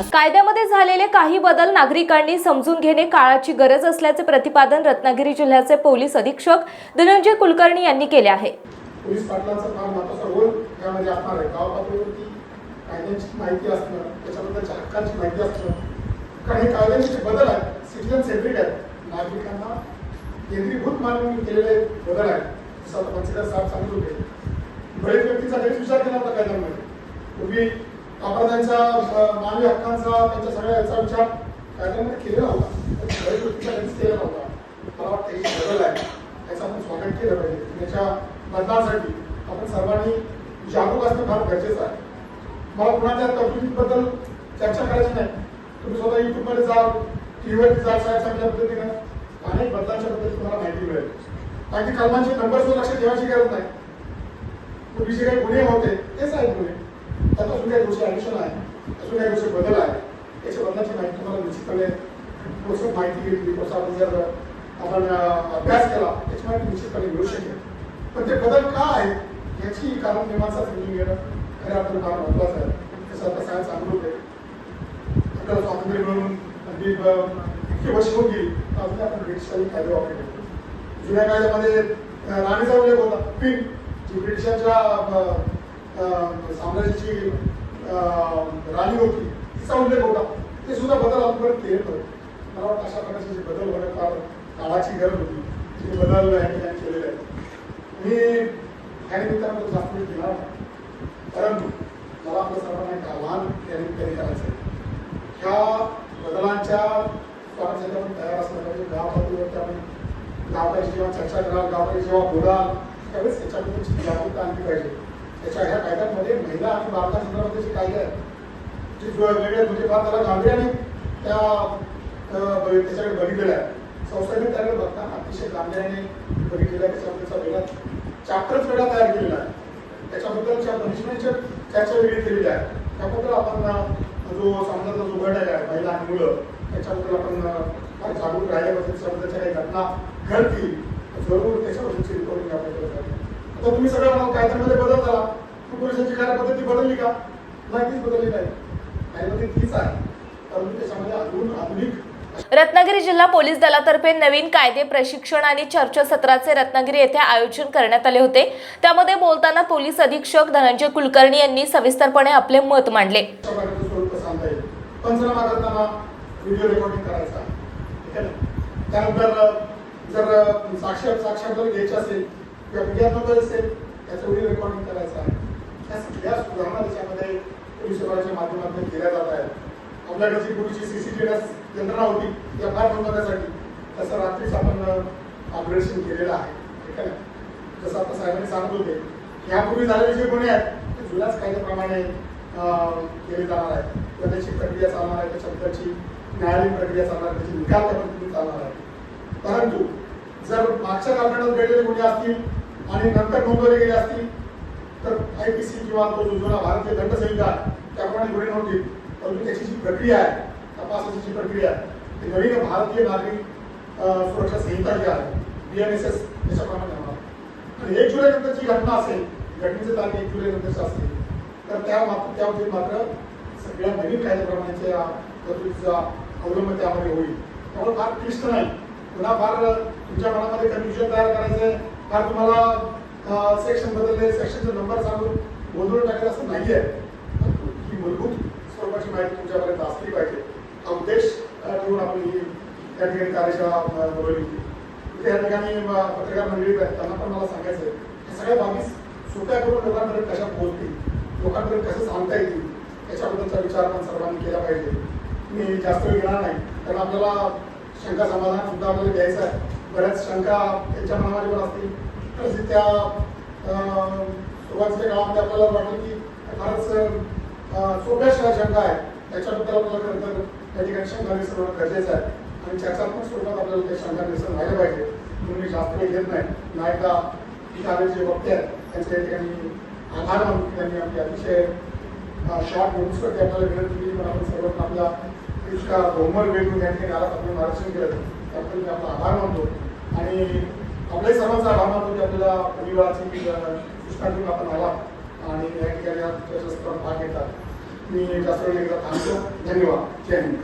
विश्वास. कायद्यामध्ये झालेले काही बदल नागरिकांनी समजून घेणे काळाची गरज असल्याचे प्रतिपादन रत्नागिरी जिल्ह्याचे पोलीस अधीक्षक धनंजय कुलकर्णी यांनी केले आहे. पोलीस पाटलांचं फार महत्त्वाचा रोल यामध्ये असणार आहे. गाव पातळीवरती कायद्यांची माहिती असणं त्याच्याबद्दलच्या हक्कांची माहिती असणं कारण हे कायद्यांचे जे बदल आहेत सिटीजन सेंट्रिक आहेत नागरिकांना केंद्रीभूत मानून केलेले बदल आहेत जसं आता पंचवीस साहेब सांगत होते. बरेच व्यक्तीचा गैरविचार केला होता कायद्यांमध्ये पूर्वी आपण त्यांचा मानवी हक्कांचा त्यांच्या सगळ्या याचा विचार कायद्यामध्ये केलेला होता. पण बरेच व्यक्तीचा गैरच मला वाटतं ही गरज आहे. त्याचं आपण स्वागत केलं पाहिजे. त्याच्या याच्या बदलासाठी आपण सर्वांनी जागरूक असणं फार गरजेचं आहे. मला पुन्हा त्या तरतुदीबद्दल चर्चा करायची नाही. तुम्ही स्वतः युट्यूबमध्ये जा टी जा साहेब चांगल्या पद्धतीनं. अनेक बदलांच्या बद्दल तुम्हाला माहिती मिळेल. बाकी कलमांचे नंबर्सवर लक्ष ठेवायची गरज नाही. पूर्वी जे काही गुन्हे होते तेच आहेत गुन्हे. त्यात अजून काही गोष्टी ॲडिशन आहे? अजून काही गोष्टी बदल आहे? याच्या बदलाची माहिती तुम्हाला निश्चितपणे पुस्तक माहिती घेतली पुस्तक आपण जर आपण अभ्यास केला त्याची माहिती निश्चितपणे मिळू शकेल. पण ते बदल का आहेत? याची कारण मीमांसा समजून घेणं खरं आपल्याला फार महत्वाचं आहे. जसं आता सायन्स सांगत होते आपल्याला स्वातंत्र्य मिळून अगदी इतकी वर्ष होऊन गेली तर अजून आपण ब्रिटिशांनी कायदे वापरले. जुन्या कायद्यामध्ये राणीचा उल्लेख होता पिन जी ब्रिटिशांच्या म्हणजे साम्राज्याची राणी होती तिचा उल्लेख होता. ते सुद्धा बदल आपण केले होते. मला वाटतं अशा प्रकारचे जे बदल होणं फार काळाची गरज होती. जे बदल या ठिकाणी केलेले आहेत. मी ह्या निमित्तानं जास्त वेळ घेणार नाही. परंतु मला आपल्या सर्वांना एक आव्हान या निमित्ताने करायचं आहे. ह्या बदलांच्या स्वागतासाठी आपण तयार असलं पाहिजे. गाव पातळीवरती आपण गावाची जेव्हा चर्चा कराल गावाची जेव्हा बोलाल त्यावेळेस त्याच्याबद्दल जागरूकता त्याच्या ह्या कायद्यांमध्ये महिला आणि बालकांसंदर्भातले जे कायदे आहेत जे वेगळे म्हणजे फार त्याला गांभीर्याने त्या त्याच्याकडे बघितलेलं आहे. संस्थेने त्याकडे बघताना अतिशय गांभीर्याने बघितलेलं आहे. त्याच्याबद्दलचा वेगळा चॅप्टरच वेगळा तयार केलेला आहे. त्याच्याबद्दलच्या पनिशमेंटच्या चर्चा वेगळी केलेली आहे. त्याबद्दल आपण जो समाजाचा जो गट आहे महिला आणि मुलं त्याच्याबद्दल आपण जागरूक राहिल्या पाहिजे त्याच्याबद्दलच्या काही घटना घडतील जरूर त्याच्याबद्दलची रिपोर्टिंग आपण करत आता तुम्ही सगळं म्हणाल कायद्यामध्ये बदल झाला मग पोलिसांची कार्यपद्धती बदलली का? नाही तीच बदलली नाही. कार्यपद्धती तीच आहे. परंतु त्याच्यामध्ये अजून आधुनिक रत्नागिरी जिल्हा पोलीस दलातर्फे नवीन कायदे प्रशिक्षण आणि चर्चासत्राचे रत्नागिरी येथे आयोजन करण्यात आले होते. त्यामध्ये बोलताना पोलीस अधीक्षक धनंजय कुलकर्णी यांनी सविस्तरपणे आपले मत मांडले. त्यानंतर जर साक्ष साक्षांतर घ्यायचे असेल किंवा विद्यार्थ्यांवर असेल त्याचं व्हिडिओ रेकॉर्डिंग करायचं आहे. त्या सगळ्या सुधारणा त्याच्यामध्ये पोलीस माध्यमातून केल्या जात आहेत. आपल्याकडे जी पूर्वीची सीसीटीव्ही यंत्रणा होती त्या फार नोंदवण्यासाठी तसं रात्रीच आपण ऑपरेशन केलेलं आहे. ठीक आहे ना? जसं आता साहेबांनी सांगत होते यापूर्वी झालेले जे गुन्हे आहेत ते जुन्याच कायद्याप्रमाणे केले जाणार आहेत. किंवा त्याची प्रक्रिया चालणार आहे त्याच्याबद्दलची न्यायालयीन प्रक्रिया चालणार आहे त्याची निकाल त्या पद्धतीने चालणार आहे. परंतु जर मागच्या कालखंडात घडलेले गुन्हे असतील आणि नंतर नोंदवले गेले असतील तर आय पी सी किंवा तो जो जुना भारतीय दंडसंहिता संहिता त्याप्रमाणे गुन्हे नव्हतील परंतु त्याची जी प्रक्रिया आहे तपासाची जी प्रक्रिया आहे ती नवीन भारतीय नागरिक सुरक्षा संहिता जी आहे बी एन एस एस त्याच्याप्रमाणे होणार आणि एक जुलै नंतरची घटना असेल घटनेचे तारीख एक जुलै नंतरची असेल तर त्या मात्र त्या बाबतीत मात्र सगळ्या नवीन कायद्याप्रमाणेच्या तरतुदीचा अवलंब त्यामध्ये होईल. त्यामुळे फार क्लिष्ट नाही. पुन्हा फार तुमच्या मनामध्ये कन्फ्युजन तयार करायचं आहे फार तुम्हाला सेक्शन बदलले सेक्शनचे नंबर सांगून गोंधळून टाकेल असं नाही आहे ही मूलभूत स्वरूपाची माहिती तुमच्यापर्यंत असली पाहिजे. हा उद्देश ठेवून आपण ही त्या ठिकाणी कार्यशाळा बोलवली. होती या ठिकाणी पत्रकार मंडळी त्यांना पण मला सांगायचं आहे या सगळ्या बाबी सोप्या करून लोकांपर्यंत कशा पोहोचतील लोकांपर्यंत कसं सांगता येतील याच्याबद्दलचा विचार पण सर्वांनी केला पाहिजे. मी जास्त वेळ घेणार नाही कारण आपल्याला शंका समाधान सुद्धा आपल्याला द्यायचं आहे. बऱ्याच शंका त्यांच्या मनामध्ये पण असतील. तर त्या सुरुवातीच्या काळामध्ये आपल्याला वाटेल की फारच सोप्या शंका आहे त्याच्याबद्दल आपल्याला खरं तर त्या ठिकाणी शंका निसरणं गरजेचं आहे. आणि चर्चात्मक स्वरूपात आपल्याला त्या शंका निरसन व्हायला पाहिजे. म्हणून मी जास्त वेळ घेत नाही. नायका इथे जे वक्ते आहेत त्यांचे या ठिकाणी आधार म्हणून त्यांनी आपली अतिशय शॉर्ट नोटीसवरती आपल्याला विनंती केली पण आपण सर्वांना आपला इतका बहुमत वेळ घेऊन या ठिकाणी आला आपण मार्गदर्शन केलं. त्याबद्दल मी आपला आभार मानतो आणि आपल्याही सर्वांचा आभार मानतो की आपल्याला परिवाराची अं, सूचना घेऊन आपण आला आणि या ठिकाणी भाग घेतात. मी जास्त वेळ एकदा थांबतो. धन्यवाद. जय हिंद.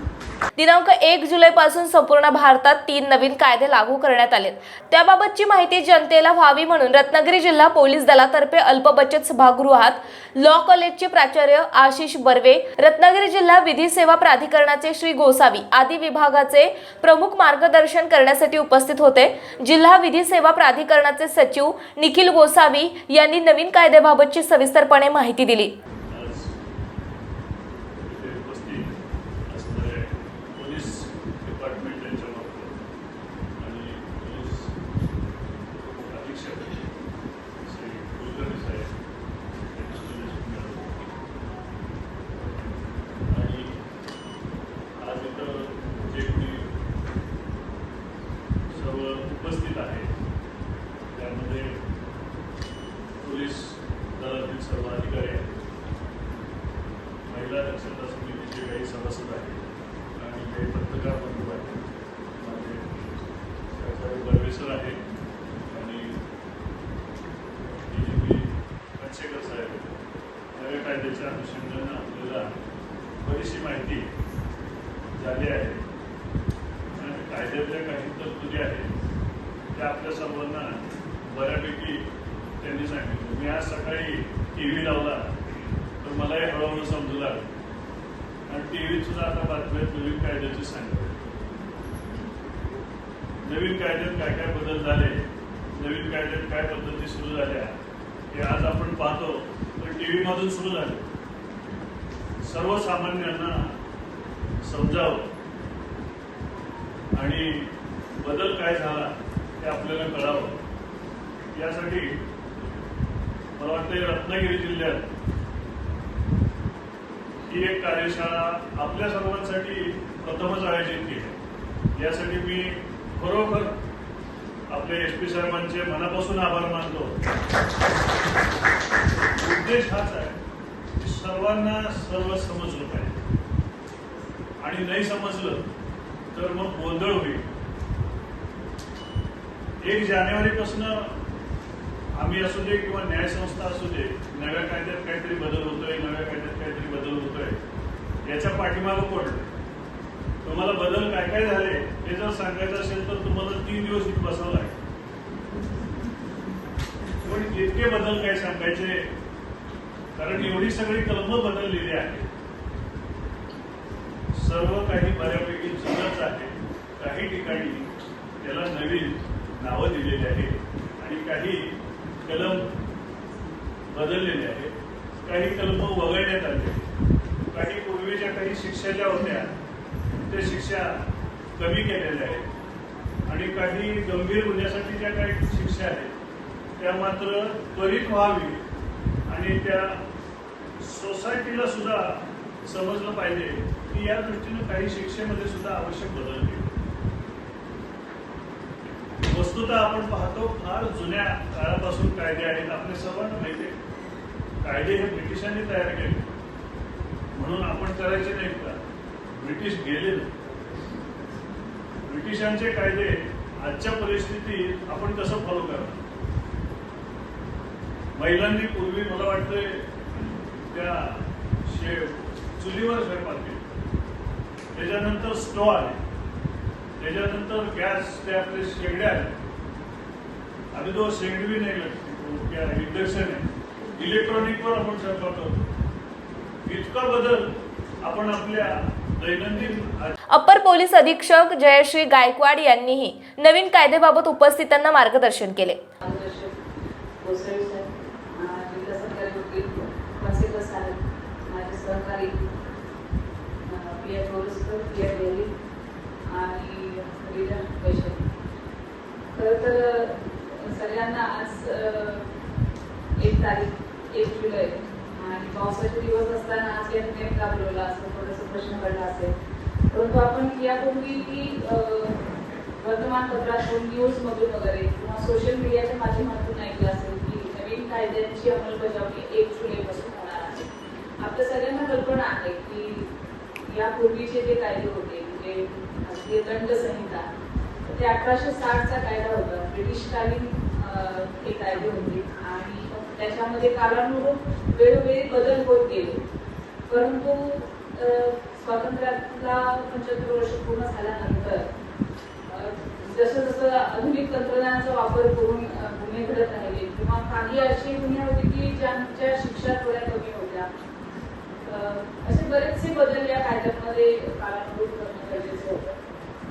दिनांक एक जुलैपासून संपूर्ण भारतात तीन नवीन कायदे लागू करण्यात आले त्याबाबतची माहिती जनतेला व्हावी म्हणून रत्नागिरी जिल्हा पोलीस दलातर्फे अल्पबचत सभागृहात लॉ कॉलेजचे प्राचार्य आशिष बर्वे रत्नागिरी जिल्हा विधी सेवा प्राधिकरणाचे श्री गोसावी आदी विभागाचे प्रमुख मार्गदर्शन करण्यासाठी उपस्थित होते. जिल्हा विधी सेवा प्राधिकरणाचे सचिव निखिल गोसावी यांनी नवीन कायद्याबाबतची सविस्तरपणे माहिती दिली आज इथे उपस्थित असणारे पोलीस डिपार्टमेंट यांच्यामार्फत आणि पोलीस अधीक्षक श्री कुलकर्णी साहेब यांना सुरेश मिळाले. आणि आज इथं जे कोणी सर्व उपस्थित आहे त्यामध्ये पोलीस दलातील सर्व अधिकारी आहेत महिला दक्षता समितीचे काही सभासद आहेत आणि काही पत्रकार बंधू आहेत माझे सहकारी बर्वेसर आहेत आणि डी जी पी कच्छेकर साहेब आहेत. नव्या कायद्याच्या आपल्याला बरीचशी माहिती झाली आहे. आणि कायद्यातल्या काही तरतुदी आहेत त्या आपल्या सर्वांना बऱ्यापैकी त्यांनी सांगितलं. मी आज सकाळी टी व्ही लावला तर मलाही हळूहळू समजू लागलं. आणि टी व्हीत सुद्धा आता बातम्यात नवीन कायद्याची सांगितलं नवीन कायद्यात काय काय बदल झाले नवीन कायद्यात काय पद्धती सुरू झाल्या हे आज आपण पाहतो. पण टी व्हीमधून सुरू झाले. सर्वसामान्यांना समजावं. आणि बदल काय झाला हे आपल्याला कळावं. यासाठी मला वाटतं रत्नागिरी जिल्ह्यात ही एक कार्यशाळा आपल्या सर्वांसाठी प्रथमच आयोजित केली आहे. यासाठी मी खरोखर आपले एस पी साहेबांचे मनापासून आभार मानतो. उद्देश हाच आहे सर्वांना सर्व समजलं पाहिजे. आणि नाही समजलं तर मग गोंधळ होईल. एक जानेवारीपासून आम्ही असू दे किंवा न्याय संस्था असू दे नव्या कायद्यात काहीतरी बदल होतोय नव्या कायद्यात काहीतरी बदल होतोय याच्या पाठीमागं पडलं तुम्हाला बदल काय काय झाले हे जर सांगायचं असेल तर तुम्हाला तीन दिवस इथे बसावं लागेल. पण इतके बदल काय सांगायचे? कारण एवढी सगळी कलम बदललेली आहे सर्व काही बऱ्यापैकी जुनच आहे. काही ठिकाणी त्याला नवीन नावं दिलेली आहेत आणि काही कलम बदललेले आहेत. काही कलम वगळण्यात आले काही पूर्वीच्या काही शिक्षा ज्या होत्या. त्या शिक्षा कमी केलेल्या आहेत. आणि काही गंभीर गुन्ह्यासाठी ज्या काही शिक्षा आहेत त्या मात्र त्वरित व्हावी. आणि त्या सोसायटीला सुद्धा समजलं पाहिजे की या दृष्टीनं काही शिक्षेमध्ये सुद्धा आवश्यक बदल केले वस्तुतः आपण पाहतो फार जुन्या काळापासून कायदे आहेत. आपले सर्वांना माहिती कायदे हे ब्रिटिशांनी तयार केले. म्हणून आपण करायचे नाही का? ब्रिटिश गेले ना. ब्रिटिशांचे कायदे आजच्या परिस्थितीत आपण कसं फॉलो करणार? महिलांनी पूर्वी मला वाटतंय त्या शे चुलीवर स्वयंपाक केला. त्याच्यानंतर स्टोव आले. त्याच्यानंतर गॅस ते आपले शेगडे आले. आधी तो शेगडवी नाही लागते इंडक्शन आहे. इलेक्ट्रॉनिकवर आपण स्वयंपाक करतो. इतका बदल आपण आपल्या दैनंदिन अप्पर पोलीस अधीक्षक जयश्री गायकवाड यांनीही नवीन कायद्याबाबत उपस्थितांना मार्गदर्शन केले मार्गदर्शक गोसावी साहेब अं, जिल्हा सरकारी वकील कॉन्सेकर साहेब माझे सहकारी पिया चोरसकर पिया डेली आणि रीना वैशाली खरं तर सगळ्यांना आज एक तारीख एक जुलै आणि पावसाचे दिवस असताना आज या नेम का बोलवला असं थोडंसं प्रश्न पडला असेल. परंतु आपण यापूर्वी की वर्तमानपत्रातून न्यूजमधून वगैरे किंवा सोशल मीडियाच्या माध्यमातून ऐकलं असेल की नवीन कायद्यांची अंमलबजावणी एक जुलैपासून होणार आहे. आपल्या सगळ्यांना कल्पना आहे की यापूर्वीचे जे कायदे होते म्हणजे भारतीय दंड संहिता ते अठराशे साठचा कायदा होता. ब्रिटिशकालीन अं, हे कायदे होते. आणि त्याच्यामध्ये कालानुरूप वेळोवेळी बदल होत गेले. परंतु स्वातंत्र्याला पंच्याहत्तर वर्ष पूर्ण झाल्यानंतर जसं जसं आधुनिक तंत्रज्ञानाचा वापर करून गुन्हे घडत राहिले किंवा काही अशी गुन्हे होते की ज्यांच्या शिक्षा थोड्या कमी होत्या असे बरेचसे बदल या कायद्यांमध्ये काळानुरूप करणं गरजेचं होतं.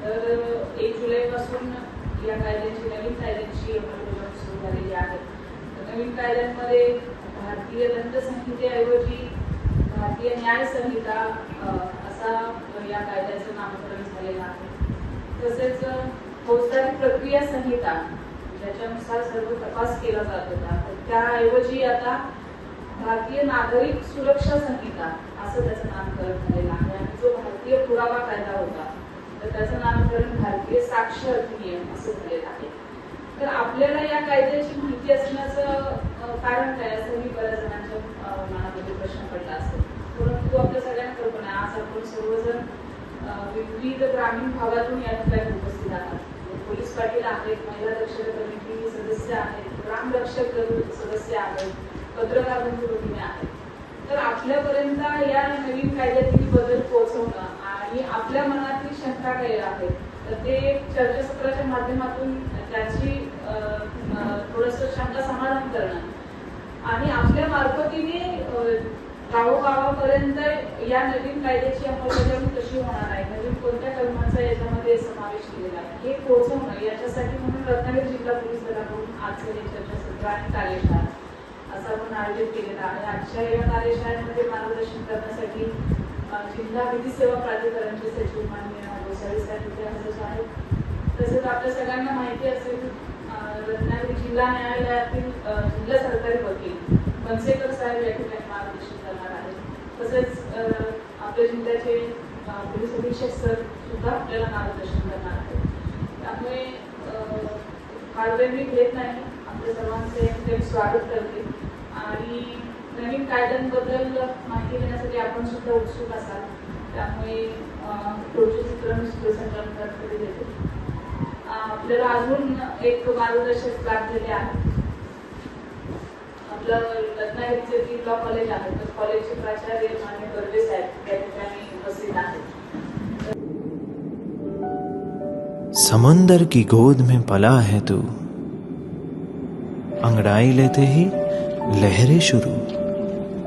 तर एक जुलैपासून या कायद्यांची नवीन कायद्यांची अंमलबजावणी सुरू झालेली आहे. तर नवीन कायद्यांमध्ये भारतीय दंड संहितेऐवजी भारतीय न्याय संहिता असा या कायद्याचं नामकरण झालेलं आहे. तसेच फौजदारी प्रक्रिया संहिता ज्याच्यानुसार सर्व तपास केला जात होता तर त्याऐवजी आता भारतीय नागरिक सुरक्षा संहिता असं त्याचं नामकरण झालेलं आहे भारतीय पुरावा कायदा होता. तर त्याचं नामकरण भारतीय साक्ष अधिनियम असं झालेलं आहे. तर आपल्याला या कायद्याची माहिती असण्याचं कारण काय असंही बऱ्याच जणांच्या मनामध्ये प्रश्न पडला असतो परंतु आपल्या सगळ्यांना कल्पना आहे, आज आपण सर्वजण विविध ग्रामीण भागातून या ठिकाणी उपस्थित आहात. पोलीस पाटील आहेत महिला रक्षक कमिटी सदस्य आहेत ग्राम रक्षक सदस्य आहेत पत्रकार बंधू भगिनी आहेत. तर आपल्यापर्यंत या नवीन कायद्यातील बदल पोहोचवणं आणि आपल्या मनातील शंका काही आहे तर ते चर्चासत्राच्या माध्यमातून त्याची थोडस शंका समाधान करणं. आणि आपल्या मार्फतीने गावोगावापर्यंत या नवीन कायद्याची अंमलबजावणी कशी होणार आहे? नवीन कोणत्या कलमांचा याच्यामध्ये समावेश केलेला आहे? हे पोहोचवणं याच्यासाठी म्हणून रत्नागिरी जिल्हा पोलीस दलाकडून आजचं हे चर्चासत्र आणि कार्यशाळा असं आपण आयोजित केलेलं आहे. आजच्या या कार्यशाळेमध्ये मार्गदर्शन करण्यासाठी जिल्हा विधी सेवा प्राधिकरणचे सचिव मान्य गोसावी साहेब इथे हजर आहेत. तसेच आपल्या सगळ्यांना माहिती असेल रत्नागिरी जिल्हा न्यायालयातील जिल्हा सरकारी वकील मनसेकर साहेब या ठिकाणी मार्गदर्शन करणार आहेत. तसेच आपल्या जिल्ह्याचे पोलीस अधीक्षक सर सुद्धा आपल्याला मार्गदर्शन करणार आहेत. त्यामुळे अ, फार वेळ मी घेत नाही. आपल्या सर्वांचे स्वागत करते. आणि नवीन कायद्यांबद्दल माहिती आपण सुद्धा उत्सुक असाल. त्यामुळे आपल्याला अजून एक मार्गदर्शक आहे. आपलं रत्नागिरीचे जे लॉ कॉलेज आहे तर कॉलेजचे प्राचार्य मान्य साहेब या ठिकाणी उपस्थित आहेत. समंदर की गोद में पला है तू। अंगड़ाई लेते ही लहरें शुरू।